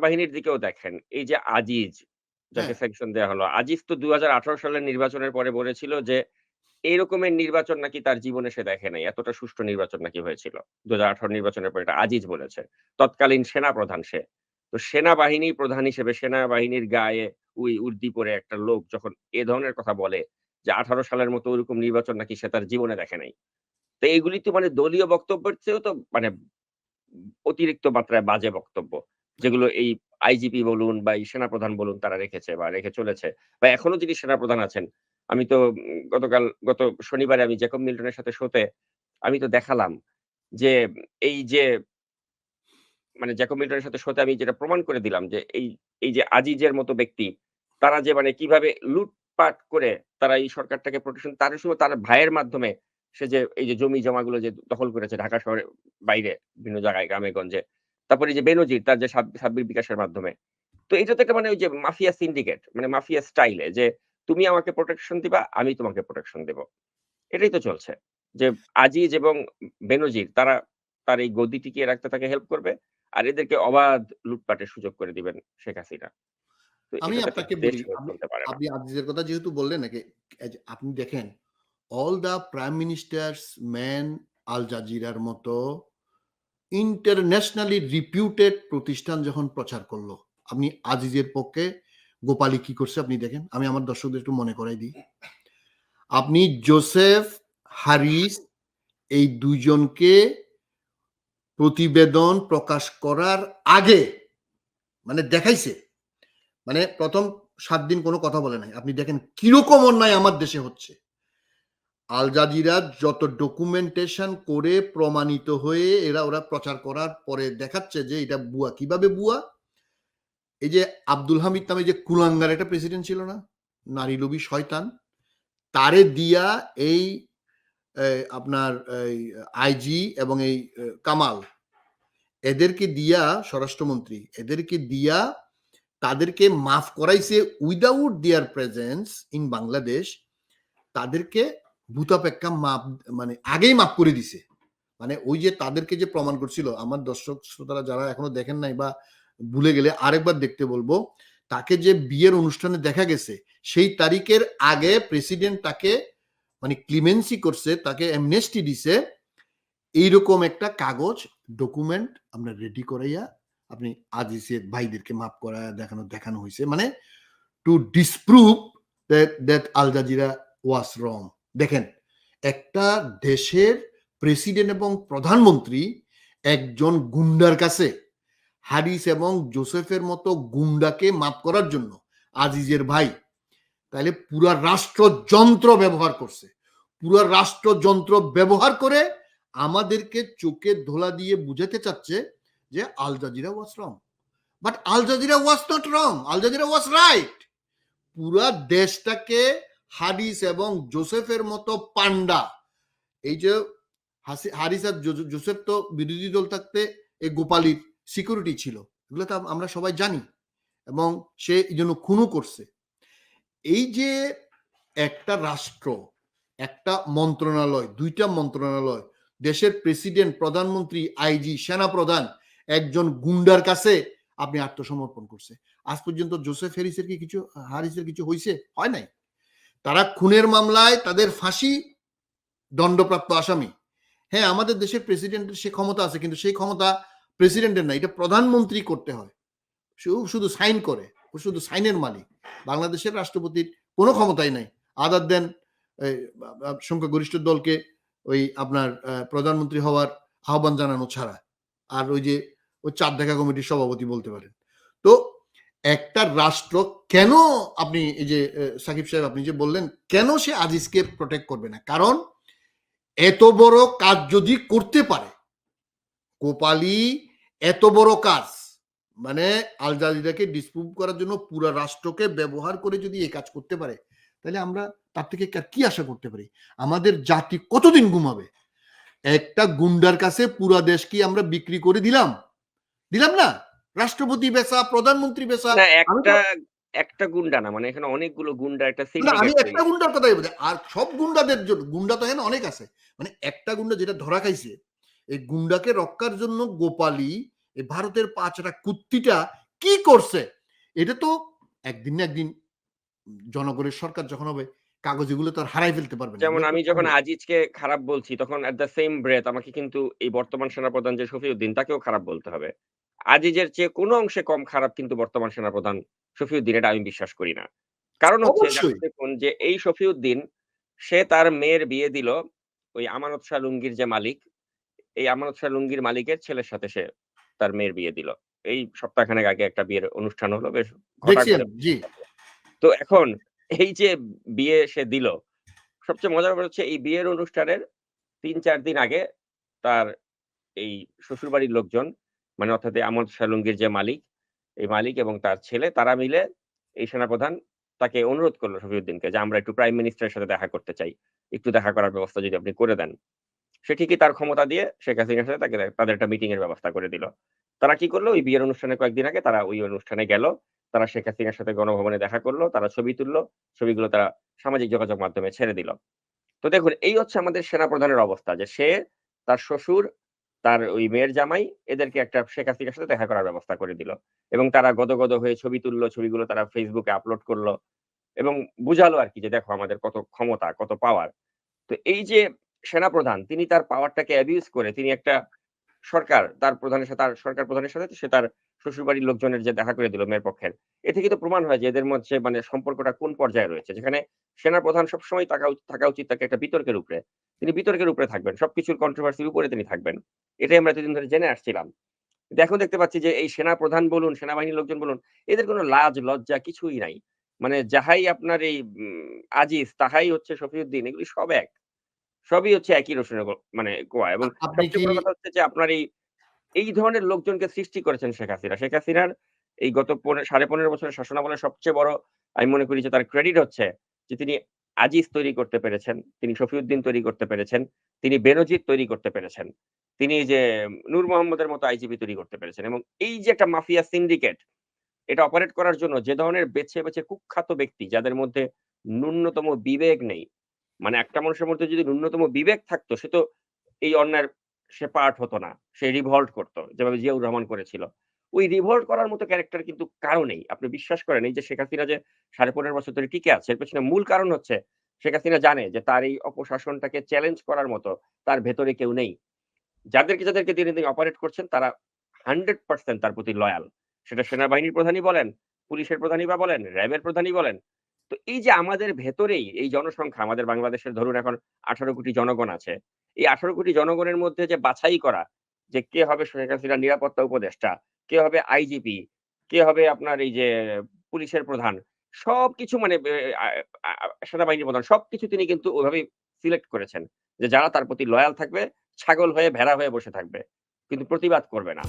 সেনাবাহিনীর দিকেও দেখেন। এই যে আজিজ যাকে। স্যাংশন দেয়া হলো। আজিজ তো ২০১৮ সালের নির্বাচনের পরে বলেছিল যে এই রকমের নির্বাচন নাকি তার জীবনে সে দেখে নাই। এতটা সুষ্ঠু নির্বাচন নাকি হয়েছিল। ২০১৮ নির্বাচনের পরে এটা আজিজ বলেছে। তৎকালীন সেনাপ্রধান সে। তো সেনাবাহিনী প্রধান হিসেবে সেনাবাহিনীর গায়ে উই উর্দি পরে একটা লোক যখন এ ধরনের কথা বলে যে ১৮ সালের মতো ওরকম নির্বাচন নাকি সে তার জীবনে দেখে নাই। তো এগুলি তো মানে দলীয় বক্তব্যের চেয়েও তো মানে অতিরিক্ত মাত্রায় বাজে বক্তব্য। যেগুলো এই আইজিপি বলুন বা এই সেনাপ্রধান বলুন তারা রেখেছে বা রেখে চলেছে। বা এখনও যিনি সেনাপ্রধান আছেন, আমি তো গতকাল গত শনিবারে আমি জ্যাকব মিল্টনের সাথে শোতে আমি তো দেখালাম যে এই যে মানে জ্যাকব মিল্টনের সাথে শোতে আমি যেটা প্রমাণ করে দিলাম যে এই, এই যে আজিজের মতো ব্যক্তি তারা যে মানে কীভাবে লুটপাট করে তারা এই সরকারটাকে প্রোটেকশন তার সময় তার ভাইয়ের মাধ্যমে সে যে এই যে জমি জমাগুলো যে দখল করেছে ঢাকা শহরের বাইরে বিভিন্ন জায়গায় গ্রামে গঞ্জে। তারপরে যে বেনজির তার যে সাব সাব্বির বিকাশের মাধ্যমে। তো এটা তো একটা মানে ওই যে মাফিয়া সিন্ডিকেট মানে মাফিয়া স্টাইলে যে তুমি আমাকে প্রোটেকশন দিবা, আমি তোমাকে প্রোটেকশন দেব। এটাই তো চলছে। যে আজিজ এবং বেনজির তারা তার এই গদি টিকিয়ে রাখতে তাকে হেল্প করবে। আর এদেরকে অবাধ লুটপাটের সুযোগ করে দিবেন শেখ হাসিনা। আমি আপনাকে বলি, আপনি। আজিজের কথা যেহেতু বললেন নাকি আপনি দেখেন all the prime minister's men আল জাজিরার মতো ইন্টারন্যাশনালি রিপিউটেড প্রতিষ্ঠান যখন প্রচার করল, আপনি আজিজের পক্ষে গোপালী কি করছে আপনি দেখেন। আমি আমার দর্শকদের একটু মনে করাই দিই। আপনি জোসেফ হারিস এই ২ জনকে প্রতিবেদন প্রকাশ করার আগে মানে দেখাইছে। মানে ১ম ৭ দিন কোনো কথা বলে নাই। আপনি দেখেন কীরকম অন্যায় আমার দেশে হচ্ছে। আল জাজিরা যত ডকুমেন্টেশন করে প্রমাণিত হয়ে এরা, ওরা প্রচার করার পরে দেখাচ্ছে যে এটা বুয়া। কীভাবে বুয়া? এই যে আব্দুল হামিদ নামে যে কুলাঙ্গার একটা প্রেসিডেন্ট ছিল না? নারী লোভী শয়তান। তারে দিয়া এই আপনার আইজি এবং এই কামাল, এদেরকে দিয়া, স্বরাষ্ট্রমন্ত্রী, এদেরকে দিয়া তাদেরকে মাফ করাইছে without their presence in Bangladesh, তাদেরকে ভূতাপেক্ষা মাপ মানে আগেই মাপ করে দিছে। মানে ওই যে তাদেরকে যে প্রমাণ করছিল আমার দর্শক শ্রোতারা যারা এখনও দেখেন নাই বা ভুলে গেলে আরেকবার দেখতে বলব। তাকে যে বিয়ের অনুষ্ঠানে দেখা গেছে সেই তারিখের আগে প্রেসিডেন্ট তাকে মানে ক্লিমেন্সি করছে, তাকে অ্যামনেস্টি দিছে। এইরকম একটা কাগজ ডকুমেন্ট আপনার রেডি করাইয়া আপনি আজিজের ভাইদেরকে মাফ করা দেখানো দেখানো হইছে। মানে to disprove that that Al Jazeera wrong. দেখেন, একটা দেশের প্রেসিডেন্ট এবং প্রধানমন্ত্রী একজন গুন্ডার কাছে হারিস এবং জোসেফের মতো গুন্ডাকে মাফ করার জন্য আজিজের ভাই তাইলে পুরা রাষ্ট্রযন্ত্র ব্যবহার করছে। পুরা রাষ্ট্রযন্ত্র ব্যবহার করে আমাদেরকে চোখে ধোলা দিয়ে বুঝাতে চাচ্ছে যে Al Jazeera was wrong. But Al Jazeera was not wrong. Al Jazeera was right. পুরা দেশটাকে হারিস এবং জোসেফের মতো পান্ডা এই যে হারিস আর জোসেফ তো বিরোধী দল থাকতে এই গোপালীর সিকিউরিটি ছিল। এগুলো তো আমরা সবাই জানি। এবং সে এই জন্য খুনও করছে। এই যে একটা রাষ্ট্র, একটা মন্ত্রণালয়, দুইটা মন্ত্রণালয়, দেশের প্রেসিডেন্ট, প্রধানমন্ত্রী, আইজি, সেনা প্রধান একজন গুন্ডার কাছে আপনি আত্মসমর্পণ করছে। আজ পর্যন্ত জোসেফ হ্যারিসের কি কিছু হারিসের কিছু হইছে? হয় নাই। তারা খুনের মামলায় তাদের ফাঁসি দণ্ডপ্রাপ্ত আসামি। হ্যাঁ, আমাদের দেশের প্রেসিডেন্টের সে ক্ষমতা আছে কিন্তু সেই ক্ষমতা প্রেসিডেন্টের না। এটা প্রধানমন্ত্রী করতে হয়। শুধু সাইন করে। ও শুধু সাইনের মালিক। বাংলাদেশের রাষ্ট্রপতির কোনো ক্ষমতাই নাই। আদার দেন সংখ্যাগরিষ্ঠ দলকে ওই আপনার প্রধানমন্ত্রী হওয়ার আহ্বান জানানো ছাড়া। আর ওই যে ওই চাঁদ দেখা কমিটির সভাপতি বলতে পারেন। তো একটা রাষ্ট্র কেন আপনি এই যে সাকিব সাহেব আপনি যে বললেন কেন সে আজিজকে প্রটেক্ট করবে না? কারণ এত বড় কাজ যদি করতে পারে, কোপালি এত বড় কাজ মানে আল জাজিরাকে ডিসপ্রুভ করার জন্য পুরো রাষ্ট্রকে ব্যবহার করে যদি এই কাজ করতে পারে, তাহলে আমরা তার থেকে কি আশা করতে পারি? আমাদের জাতি কতদিন ঘুমাবে? একটা গুন্ডার কাছে পুরা দেশ কি আমরা বিক্রি করে দিলাম? দিলাম না? রাষ্ট্রপতি বেচা, প্রধানমন্ত্রী তো একটা একটা গুন্ডা না মানে এখানে অনেকগুলো গুন্ডা একটা আমি একটা গুন্ডার কথাই বলছি। আর সব গুন্ডাদের জন্য গুন্ডা তো এখানে অনেক আছে। মানে একটা গুন্ডা যেটা ধরা খাইছে, এই গুন্ডাকে রক্ষার জন্য গোপালী এই ভারতের পাঁচরা কুত্তিটা কি করছে? এটা তো একদিন না একদিন জনগণের সরকার যখন হবে কাগজগুলো তো আর হারাই ফেলতে পারবে যেমন আমি যখন আজিজকে খারাপ বলছি তখন এট দ্য সেম ব্রেথ আমাকে কিন্তু এই বর্তমান সেনাপ্রধান যে শফিউদ্দিন তাকেও খারাপ বলতে হবে। আজিজের চেয়ে কোনো অংশে কম খারাপ কিন্তু বর্তমান সেনাপ্রধান শফিউদ্দিন এটা আমি বিশ্বাস করি না। কারণ হচ্ছে দেখুন- যে এই শফিউদ্দিন সে তার মেয়ের বিয়ে দিল ওই আমানত শাহ লুঙ্গির যে মালিক এই আমানত শাহ লুঙ্গির মালিকের ছেলের সাথে সে তার মেয়ের বিয়ে দিল। এই সপ্তাহখানেক আগে একটা বিয়ের অনুষ্ঠান হলো বেশ তো এখন এই যে বিয়ে সে দিল সবচেয়ে মজার ব্যাপার হচ্ছে এই বিয়ের অনুষ্ঠানের তিন চার দিন আগে তার এই শ্বশুরবাড়ির লোকজন মানে অর্থাৎ এই আমদ শালুঙ্গির যে মালিক, এই মালিক এবং তার ছেলে, তারা মিলে এই সেনাপ্রধান তাকে অনুরোধ করল শফিউদ্দিনকে যে আমরা একটু প্রাইম মিনিস্টারের সাথে দেখা করতে চাই। একটু দেখা করার ব্যবস্থা যদি আপনি করে দেন। সে ঠিকই তার ক্ষমতা দিয়ে শেখ হাসিনার সাথে তাকে তাদের একটা মিটিং এর ব্যবস্থা করে দিল। তারা কি করল? ওই বিয়ের অনুষ্ঠানে কয়েকদিন আগে তারা ওই অনুষ্ঠানে গেল। তারা শেখ হাসিনার সাথে গণভবনে দেখা করল, তারা ছবি তুললো, ছবিগুলো তারা সামাজিক যোগাযোগ মাধ্যমে ছেড়ে দিল। তো দেখুন, এই হচ্ছে আমাদের সেনাপ্রধানের অবস্থা যে সে তার শ্বশুর তার ওই মেয়ের জামাই এদেরকে একটা শেখ হাসিনার সাথে দেখা করার ব্যবস্থা করে দিল। এবং তারা গদগদ হয়ে ছবি তুললো, ছবিগুলো তারা ফেসবুকে আপলোড করল এবং বুঝালো আর কি যে দেখো আমাদের কত ক্ষমতা, কত পাওয়ার তো এই যে সেনাপ্রধান, তিনি তার পাওয়ারটাকে অ্যাবিউজ করে, তিনি একটা সরকার, তার প্রধানের সাথে তার সরকার প্রধানের সাথে সে তার শ্বশুরবাড়ির লোকজনের যে দেখা করে দিল মেয়ের পক্ষের এ থেকে তো প্রমাণ হয় যে এদের মধ্যে মানে সম্পর্কটা কোন পর্যায়ে রয়েছে। যেখানে সেনাপ্রধান সবসময় থাকা থাকা উচিত তাকে একটা বিতর্কের উপরে। তিনি বিতর্কের উপরে থাকবেন সবকিছুর কন্ট্রোভার্সির উপরে তিনি থাকবেন। এটাই আমরা এতদিন ধরে জেনে আসছিলাম। এখন দেখতে পাচ্ছি যে এই সেনা প্রধান বলুন সেনাবাহিনীর লোকজন বলুন এদের কোনো লাজ লজ্জা কিছুই নাই। মানে যাহাই আপনার এই আজিজ তাহাই হচ্ছে শফিউদ্দিন এগুলি সব এক। সবই হচ্ছে একই রসুনের মানে কোয়া এবং সবচেয়ে বড় কথা হচ্ছে যে আপনার এই এই ধরনের লোকজনকে সৃষ্টি করেছেন শেখ হাসিনা। শেখ হাসিনার এই গত সাড়ে পনেরো বছরের শাসনামলের সবচেয়ে বড় আমি মনে করি যে তার ক্রেডিট হচ্ছে যে তিনি আজিজ তৈরি করতে পেরেছেন, তিনি শফিউদ্দিন তৈরি করতে পেরেছেন, তিনি বেনজির তৈরি করতে পেরেছেন, তিনি যে নূর মোহাম্মদের মতো আইজিপি তৈরি করতে পেরেছেন এবং এই যে একটা মাফিয়া সিন্ডিকেট এটা অপারেট করার জন্য যে ধরনের বেছে বেছে কুখ্যাত ব্যক্তি যাদের মধ্যে ন্যূনতম বিবেক নেই মানে একটা মানুষের মধ্যে যদি ন্যূনতম বিবেক থাকতো সে তো এই অন্যায়ের সে পার্ট হতো না, সে রিভল্ট করতো, যেভাবে জিয়াউর রহমান করেছিল। ওই রিভল্ট করার মতো ক্যারেক্টার কিন্তু কারও নেই। আপনি বিশ্বাস করেন এই যে শেখ হাসিনা যে সাড়ে পনেরো বছর ধরে টিকে আছে, এর পেছনে মূল কারণ হচ্ছে শেখ হাসিনা জানে যে তার এই অপশাসনটাকে চ্যালেঞ্জ করার মতো তার ভেতরে কেউ নেই। যাদেরকে যাদেরকে তিনি তিনি অপারেট করছেন, তারা হান্ড্রেড পার্সেন্ট তার প্রতি লয়াল সেটা সেনাবাহিনীর প্রধানই বলেন, পুলিশের প্রধানই বা বলেন, র্যাবের প্রধানই বলেন। তো এই যে আমাদের ভেতরেই এই জনসংখ্যা, আমাদের বাংলাদেশের ধরুন এখন আঠারো কোটি জনগণ আছে এই আঠারো কোটি জনগণের মধ্যে যে বাছাই করা, যে কে হবে শেখ হাসিনার নিরাপত্তা উপদেষ্টা, কে হবে আইজিপি কে হবে আপনার এই যে পুলিশের প্রধান, সবকিছু মানে সেনাবাহিনীর প্রধান, সবকিছু তিনি কিন্তু ওইভাবেই সিলেক্ট করেছেন, যে যারা তার প্রতি লয়াল থাকবে, ছাগল হয়ে, ভেড়া হয়ে বসে থাকবে, কিন্তু প্রতিবাদ করবে না।